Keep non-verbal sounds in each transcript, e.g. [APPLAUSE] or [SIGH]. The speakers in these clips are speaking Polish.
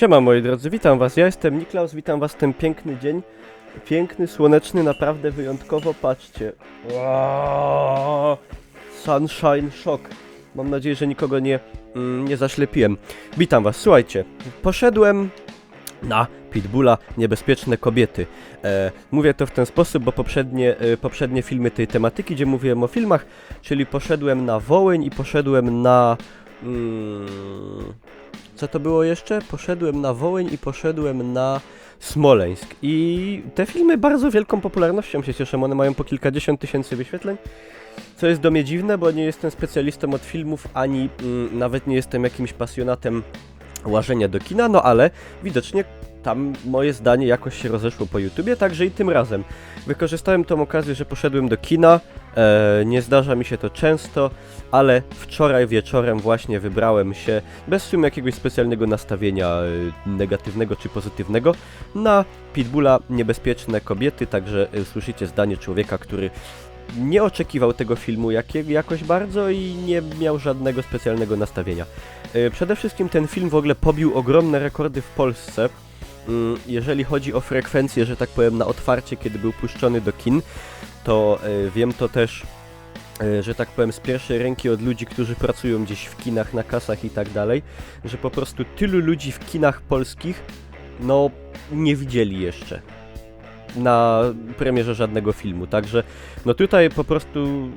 Siema moi drodzy, witam was, ja jestem Niklaus, witam was w ten piękny dzień. Piękny, słoneczny, naprawdę wyjątkowo, patrzcie. Sunshine shock. Mam nadzieję, że nikogo nie, mm, nie zaślepiłem. Witam was, słuchajcie, poszedłem na Pitbulla Niebezpieczne Kobiety. E, mówię to w ten sposób, bo poprzednie, e, poprzednie filmy tej tematyki, gdzie mówiłem o filmach, czyli poszedłem na Wołyń i poszedłem na... Mm, co to było jeszcze? Poszedłem na Wołyń i poszedłem na Smoleńsk. I te filmy bardzo wielką popularnością się cieszą. One mają po kilkadziesiąt tysięcy wyświetleń. Co jest do mnie dziwne, bo nie jestem specjalistą od filmów, ani mm, nawet nie jestem jakimś pasjonatem łażenia do kina, no ale widocznie tam moje zdanie jakoś się rozeszło po YouTubie, także i tym razem. Wykorzystałem tą okazję, że poszedłem do kina. E, nie zdarza mi się to często, ale wczoraj wieczorem właśnie wybrałem się, bez w sumie jakiegoś specjalnego nastawienia e, negatywnego czy pozytywnego, na Pitbulla Niebezpieczne Kobiety, także e, słyszycie zdanie człowieka, który nie oczekiwał tego filmu jakie, jakoś bardzo i nie miał żadnego specjalnego nastawienia. E, Przede wszystkim ten film w ogóle pobił ogromne rekordy w Polsce. Mm, Jeżeli chodzi o frekwencję, że tak powiem, na otwarcie, kiedy był puszczony do kin, to e, wiem to też, e, że tak powiem, z pierwszej ręki od ludzi, którzy pracują gdzieś w kinach, na kasach i tak dalej, że po prostu tylu ludzi w kinach polskich, no, nie widzieli jeszcze na premierze żadnego filmu. Także, no tutaj po prostu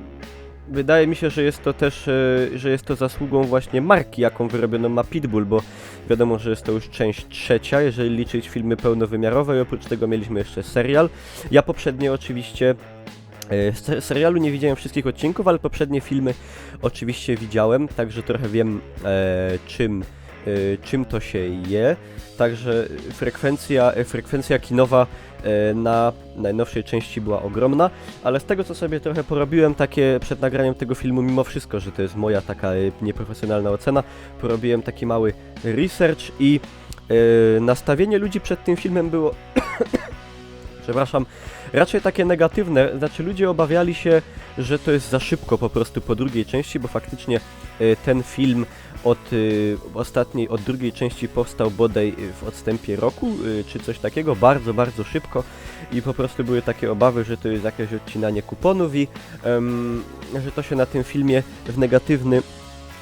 wydaje mi się, że jest to też, e, że jest to zasługą właśnie marki, jaką wyrobiono ma Pitbull, bo wiadomo, że jest to już część trzecia, jeżeli liczyć filmy pełnowymiarowe i oprócz tego mieliśmy jeszcze serial. Ja poprzednio oczywiście e, se- serialu nie widziałem wszystkich odcinków, ale poprzednie filmy oczywiście widziałem, także trochę wiem e, czym, czym to się je. Także frekwencja, e, frekwencja kinowa e, na najnowszej części była ogromna, ale z tego co sobie trochę porobiłem takie przed nagraniem tego filmu, mimo wszystko, że to jest moja taka nieprofesjonalna ocena, porobiłem taki mały research i nastawienie ludzi przed tym filmem było [COUGHS] przepraszam, raczej takie negatywne, znaczy ludzie obawiali się, że to jest za szybko po prostu po drugiej części, bo faktycznie ten film od y, ostatniej, od drugiej części powstał bodaj y, w odstępie roku, y, czy coś takiego, bardzo, bardzo szybko i po prostu były takie obawy, że to jest jakieś odcinanie kuponów i że to się na tym filmie w negatywny,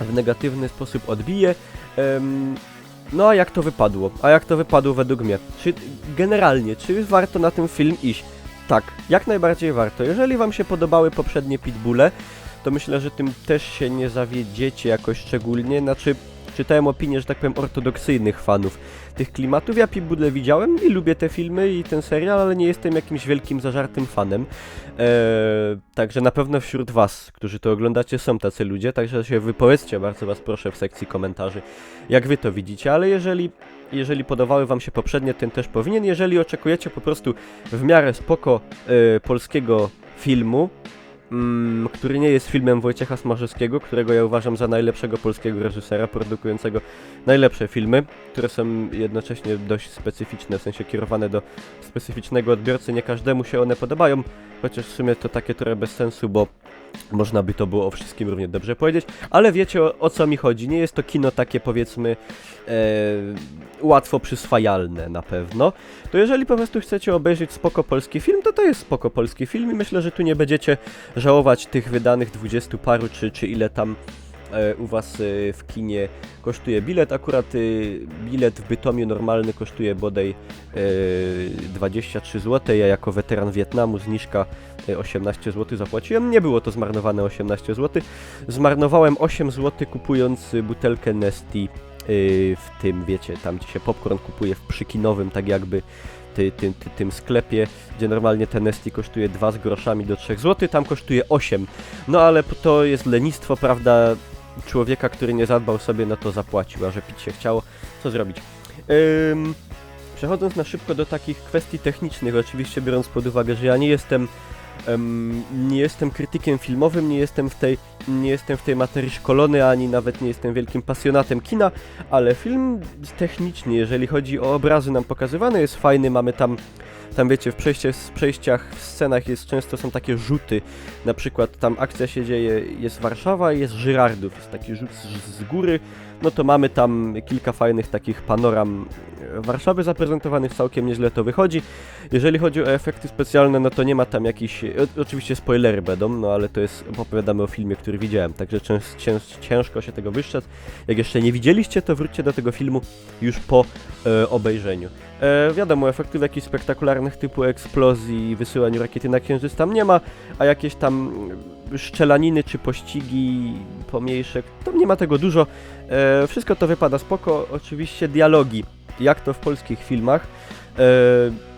w negatywny sposób odbije. No a jak to wypadło? A jak to wypadło według mnie? Czy generalnie, czy warto na ten film iść? Tak, jak najbardziej warto. Jeżeli Wam się podobały poprzednie Pitbulle, to myślę, że tym też się nie zawiedziecie jakoś szczególnie. Znaczy, czytałem opinie, że tak powiem, ortodoksyjnych fanów tych klimatów. Ja Pitbulle widziałem i lubię te filmy i ten serial, ale nie jestem jakimś wielkim, zażartym fanem. Eee, także na pewno wśród Was, którzy to oglądacie, są tacy ludzie, także się wypowiedzcie, bardzo Was proszę w sekcji komentarzy, jak Wy to widzicie, ale jeżeli jeżeli podobały Wam się poprzednie, ten też powinien. Jeżeli oczekujecie po prostu w miarę spoko e, polskiego filmu, mm, który nie jest filmem Wojciecha Smarzewskiego, którego ja uważam za najlepszego polskiego reżysera, produkującego najlepsze filmy, które są jednocześnie dość specyficzne, w sensie kierowane do specyficznego odbiorcy. Nie każdemu się one podobają, chociaż w sumie to takie trochę bez sensu, bo można by to było o wszystkim równie dobrze powiedzieć, ale wiecie o, o co mi chodzi. Nie jest to kino takie powiedzmy e, łatwo przyswajalne na pewno. To jeżeli po prostu chcecie obejrzeć spoko polski film, to to jest spoko polski film i myślę, że tu nie będziecie żałować tych wydanych dwudziestu paru czy, czy ile tam e, u was e, w kinie kosztuje bilet. Akurat e, bilet w Bytomiu normalny kosztuje bodaj e, 23 zł. Ja jako weteran Wietnamu zniżka e, 18 zł zapłaciłem. Nie było to zmarnowane 18 zł. Zmarnowałem 8 zł kupując e, butelkę Nesty e, w tym, wiecie, tam gdzie się popcorn kupuje w przykinowym, tak jakby ty, ty, ty, tym sklepie, gdzie normalnie ten Nesty kosztuje 2 z groszami do 3 zł, tam kosztuje 8. No ale to jest lenistwo, prawda, człowieka, który nie zadbał sobie na to zapłacił, a że pić się chciało, co zrobić? Ym, przechodząc na szybko do takich kwestii technicznych, oczywiście biorąc pod uwagę, że ja nie jestem em, nie jestem krytykiem filmowym, nie jestem w tej nie jestem w tej materii szkolony, ani nawet nie jestem wielkim pasjonatem kina, ale film technicznie, jeżeli chodzi o obrazy nam pokazywany, jest fajny, mamy tam tam wiecie, w, w przejściach, w scenach jest często są takie rzuty. Na przykład tam akcja się dzieje, jest Warszawa i jest Żyrardów, jest taki rzut z, z góry. No to mamy tam kilka fajnych takich panoram Warszawy zaprezentowanych, całkiem nieźle to wychodzi. Jeżeli chodzi o efekty specjalne, no to nie ma tam jakichś, oczywiście spoilery będą, no ale to jest, opowiadamy o filmie, który widziałem, także cięż, cięż, ciężko się tego wyszczec. Jak jeszcze nie widzieliście, to wróćcie do tego filmu już po e, obejrzeniu. E, wiadomo, efektów jakichś spektakularnych typu eksplozji i wysyłaniu rakiety na księżyc tam nie ma, a jakieś tam szczelaniny czy pościgi pomniejsze, tam nie ma tego dużo. E, wszystko to wypada spoko, oczywiście dialogi, jak to w polskich filmach. E,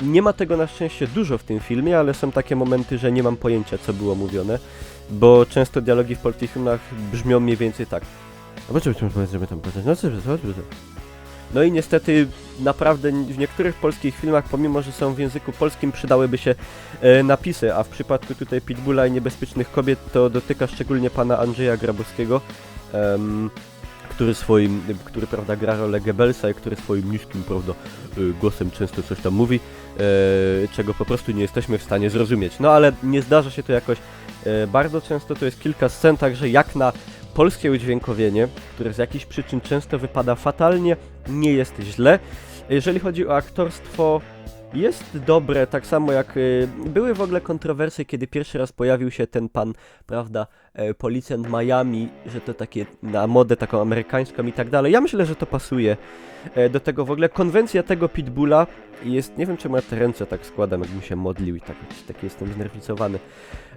nie ma tego na szczęście dużo w tym filmie, ale są takie momenty, że nie mam pojęcia co było mówione, bo często dialogi w polskich filmach brzmią mniej więcej tak. No co, co, co, co? No i niestety naprawdę w niektórych polskich filmach, pomimo że są w języku polskim, przydałyby się e, napisy, a w przypadku tutaj Pitbulla i Niebezpiecznych Kobiet to dotyka szczególnie pana Andrzeja Grabowskiego, em, który swoim, który prawda gra rolę Goebbelsa i który swoim niskim prawda e, głosem często coś tam mówi, e, czego po prostu nie jesteśmy w stanie zrozumieć. No ale nie zdarza się to jakoś e, bardzo często, to jest kilka scen, także jak na polskie udźwiękowienie, które z jakichś przyczyn często wypada fatalnie, nie jest źle. Jeżeli chodzi o aktorstwo, jest dobre, tak samo jak y, były w ogóle kontrowersje, kiedy pierwszy raz pojawił się ten pan, prawda, e, policjant Miami, że to takie na modę taką amerykańską i tak dalej. Ja myślę, że to pasuje e, do tego w ogóle. Konwencja tego Pitbulla jest, nie wiem czemu ja te ręce tak składam, jakbym się modlił i tak, taki jestem znerwicowany.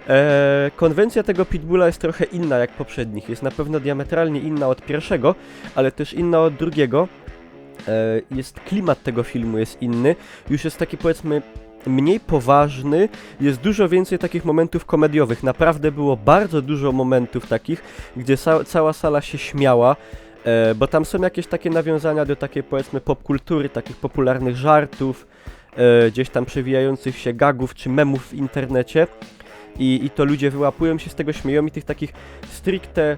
E, konwencja tego Pitbulla jest trochę inna jak poprzednich. Jest na pewno diametralnie inna od pierwszego, ale też inna od drugiego. E, jest klimat tego filmu jest inny. Już jest taki powiedzmy mniej poważny, jest dużo więcej takich momentów komediowych. Naprawdę było bardzo dużo momentów takich, gdzie ca cała sala się śmiała. E, bo tam są jakieś takie nawiązania do takiej powiedzmy popkultury, takich popularnych żartów, e, gdzieś tam przewijających się gagów czy memów w internecie i, i to ludzie wyłapują się z tego, śmieją i tych takich stricte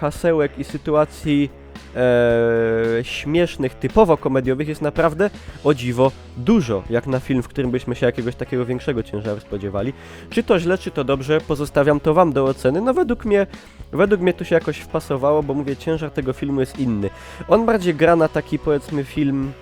hasełek i sytuacji e, śmiesznych, typowo komediowych jest naprawdę o dziwo dużo, jak na film, w którym byśmy się jakiegoś takiego większego ciężaru spodziewali. Czy to źle, czy to dobrze, pozostawiam to wam do oceny. No według mnie, według mnie to się jakoś wpasowało, bo mówię, ciężar tego filmu jest inny. On bardziej gra na taki, powiedzmy, film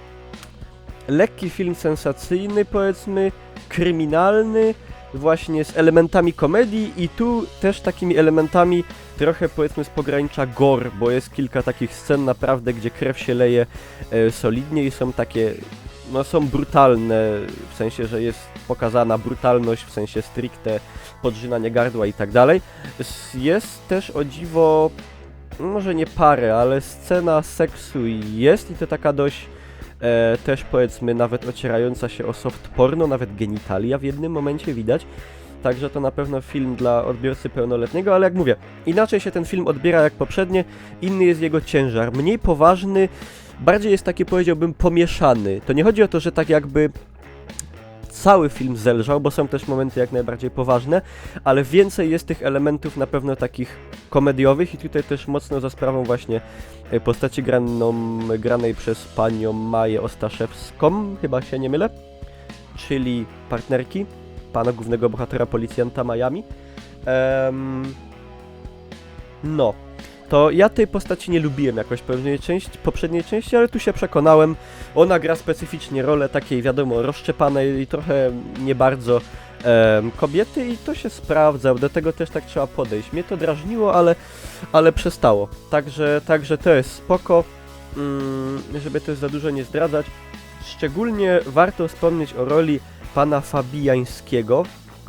lekki film sensacyjny, powiedzmy, kryminalny, właśnie z elementami komedii i tu też takimi elementami trochę powiedzmy z pogranicza gore, bo jest kilka takich scen naprawdę, gdzie krew się leje e, solidnie i są takie, no są brutalne, w sensie, że jest pokazana brutalność, w sensie stricte podrzynanie gardła i tak dalej. Jest też o dziwo, może nie parę, ale scena seksu jest i to taka dość e, też powiedzmy nawet ocierająca się o soft porno, nawet genitalia w jednym momencie widać. Także to na pewno film dla odbiorcy pełnoletniego, ale jak mówię, inaczej się ten film odbiera jak poprzednie, inny jest jego ciężar, mniej poważny, bardziej jest taki powiedziałbym pomieszany. To nie chodzi o to, że tak jakby cały film zelżał, bo są też momenty jak najbardziej poważne, ale więcej jest tych elementów na pewno takich komediowych i tutaj też mocno za sprawą właśnie e, postaci graną, granej przez panią Maję Ostaszewską, chyba się nie mylę, czyli partnerki pana głównego bohatera policjanta Miami. Em, no, to ja tej postaci nie lubiłem jakoś pewnej części, poprzedniej części, ale tu się przekonałem. Ona gra specyficznie rolę takiej, wiadomo, rozszczepanej i trochę nie bardzo kobiety i to się sprawdza, do tego też tak trzeba podejść. Mnie to drażniło, ale, ale przestało. Także, także to jest spoko, mm, żeby też za dużo nie zdradzać. Szczególnie warto wspomnieć o roli pana Fabijańskiego,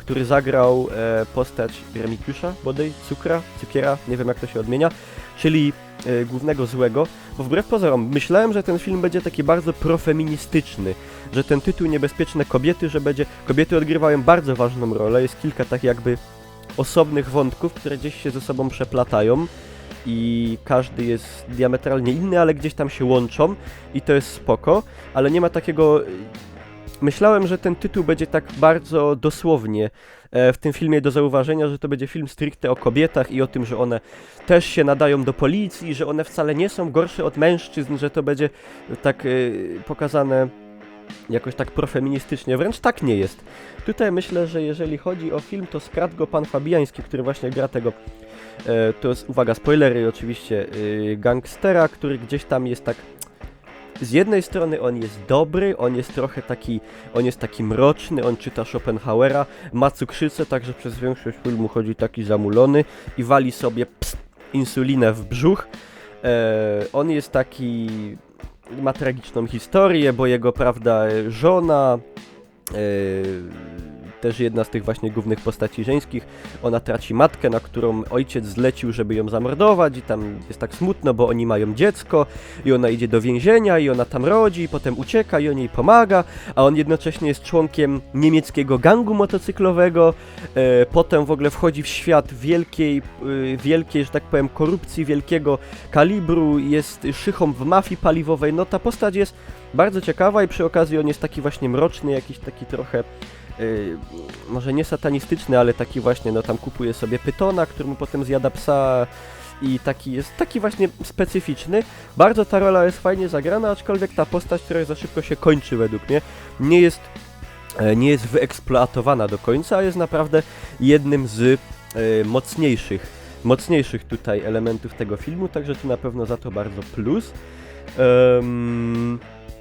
który zagrał e, postać Remigiusza, bodaj, Cukra, Cukiera, nie wiem jak to się odmienia, czyli e, głównego złego, bo wbrew pozorom myślałem, że ten film będzie taki bardzo profeministyczny, że ten tytuł Niebezpieczne Kobiety, że będzie, kobiety odgrywają bardzo ważną rolę, jest kilka tak jakby osobnych wątków, które gdzieś się ze sobą przeplatają i każdy jest diametralnie inny, ale gdzieś tam się łączą i to jest spoko, ale nie ma takiego Myślałem, że ten tytuł będzie tak bardzo dosłownie e, w tym filmie do zauważenia, że to będzie film stricte o kobietach i o tym, że one też się nadają do policji, że one wcale nie są gorsze od mężczyzn, że to będzie tak e, pokazane jakoś tak profeministycznie, wręcz tak nie jest. Tutaj myślę, że jeżeli chodzi o film, to skradł go pan Fabiański, który właśnie gra tego, e, to jest, uwaga, spoilery oczywiście, gangstera, który gdzieś tam jest tak z jednej strony on jest dobry, on jest trochę taki, on jest taki mroczny, on czyta Schopenhauera, ma cukrzycę, także przez większość filmu chodzi taki zamulony i wali sobie pst, insulinę w brzuch. E, on jest taki, ma tragiczną historię, bo jego, prawda, żona, e, też jedna z tych właśnie głównych postaci żeńskich, ona traci matkę, na którą ojciec zlecił, żeby ją zamordować i tam jest tak smutno, bo oni mają dziecko i ona idzie do więzienia i ona tam rodzi i potem ucieka i on jej pomaga, a on jednocześnie jest członkiem niemieckiego gangu motocyklowego, e, potem w ogóle wchodzi w świat wielkiej, e, wielkiej, że tak powiem, korupcji wielkiego kalibru, jest szychą w mafii paliwowej, no ta postać jest bardzo ciekawa i przy okazji on jest taki właśnie mroczny, jakiś taki trochę Yy, może nie satanistyczny, ale taki właśnie, no tam kupuje sobie pytona, który mu potem zjada psa i taki jest taki właśnie specyficzny. Bardzo ta rola jest fajnie zagrana, aczkolwiek ta postać, która za szybko się kończy według mnie, nie jest, e, nie jest wyeksploatowana do końca, a jest naprawdę jednym z e, mocniejszych, mocniejszych tutaj elementów tego filmu, także tu na pewno za to bardzo plus.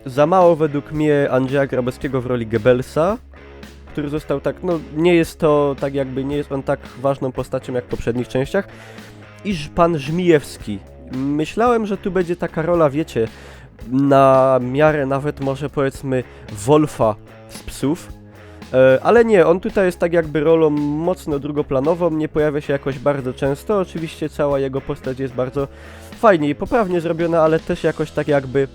Za mało według mnie Andrzeja Grabowskiego w roli Goebbelsa, który został tak, no nie jest to tak jakby, nie jest on tak ważną postacią jak w poprzednich częściach. I pan Żmijewski. Myślałem, że tu będzie taka rola, wiecie, na miarę nawet może powiedzmy Wolfa z psów. E, ale nie, on tutaj jest tak jakby rolą mocno drugoplanową, nie pojawia się jakoś bardzo często. Oczywiście cała jego postać jest bardzo fajnie i poprawnie zrobiona, ale też jakoś tak jakby,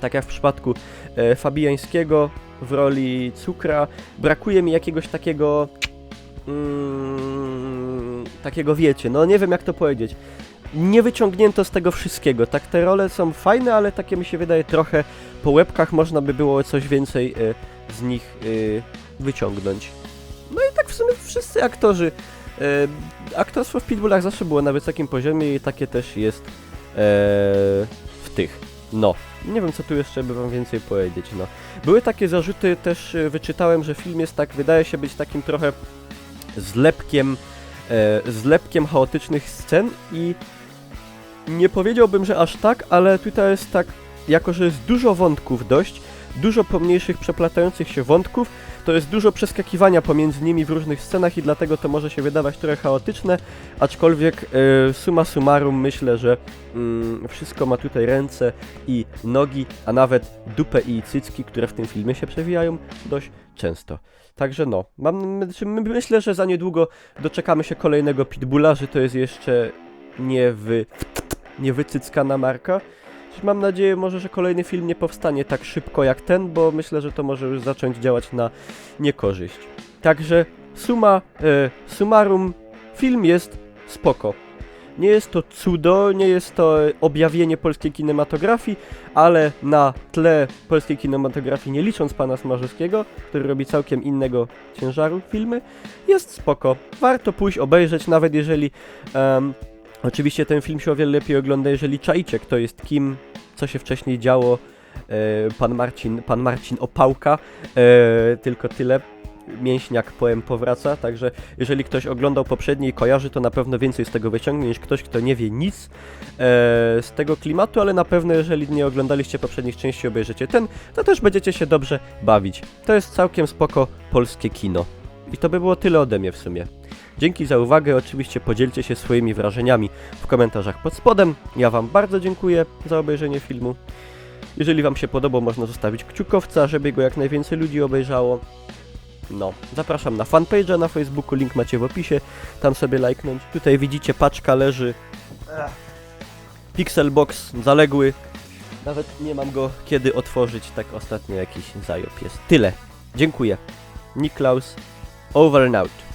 tak jak w przypadku e, Fabiańskiego w roli Cukra, brakuje mi jakiegoś takiego, mm, takiego wiecie, no nie wiem jak to powiedzieć. Nie wyciągnięto z tego wszystkiego. Tak, te role są fajne, ale takie mi się wydaje trochę po łebkach można by było coś więcej e, z nich e, wyciągnąć. No i tak w sumie wszyscy aktorzy. E, aktorstwo w Pitbullach zawsze było na wysokim poziomie i takie też jest e, w tych. No, nie wiem co tu jeszcze by wam więcej powiedzieć, no. Były takie zarzuty, też e, wyczytałem, że film jest tak, wydaje się być takim trochę zlepkiem, e, zlepkiem chaotycznych scen i nie powiedziałbym, że aż tak, ale tutaj jest tak, jako że jest dużo wątków dość, dużo pomniejszych przeplatających się wątków, to jest dużo przeskakiwania pomiędzy nimi w różnych scenach i dlatego to może się wydawać trochę chaotyczne, aczkolwiek e, summa summarum myślę, że mm, wszystko ma tutaj ręce i nogi, a nawet dupę i cycki, które w tym filmie się przewijają dość często. Także no, mam, znaczy my- myślę, że za niedługo doczekamy się kolejnego Pitbulla, że to jest jeszcze nie wy, nie wycyckana marka. Mam nadzieję może, że kolejny film nie powstanie tak szybko jak ten, bo myślę, że to może już zacząć działać na niekorzyść. Także suma e, summarum, film jest spoko. Nie jest to cudo, nie jest to e, objawienie polskiej kinematografii, ale na tle polskiej kinematografii, nie licząc pana Smarzowskiego, który robi całkiem innego ciężaru filmy, jest spoko. Warto pójść obejrzeć, nawet jeżeli em, oczywiście ten film się o wiele lepiej ogląda, jeżeli czaicie, kto jest kim, co się wcześniej działo. E, pan Marcin, pan Marcin Opałka, e, tylko tyle. Mięśniak poem powraca, także jeżeli ktoś oglądał poprzednie i kojarzy, to na pewno więcej z tego wyciągnie niż ktoś, kto nie wie nic e, z tego klimatu, ale na pewno jeżeli nie oglądaliście poprzednich części, obejrzycie ten, to też będziecie się dobrze bawić. To jest całkiem spoko polskie kino. I to by było tyle ode mnie w sumie. Dzięki za uwagę, oczywiście podzielcie się swoimi wrażeniami w komentarzach pod spodem. Ja Wam bardzo dziękuję za obejrzenie filmu. Jeżeli Wam się podobał, można zostawić kciukowca, żeby go jak najwięcej ludzi obejrzało. No, zapraszam na fanpage'a na Facebooku, link macie w opisie, tam sobie lajknąć. Tutaj widzicie, paczka leży. Pixelbox zaległy. Nawet nie mam go kiedy otworzyć, tak ostatnio jakiś zajop jest. Tyle. Dziękuję. Niklaus, over and out.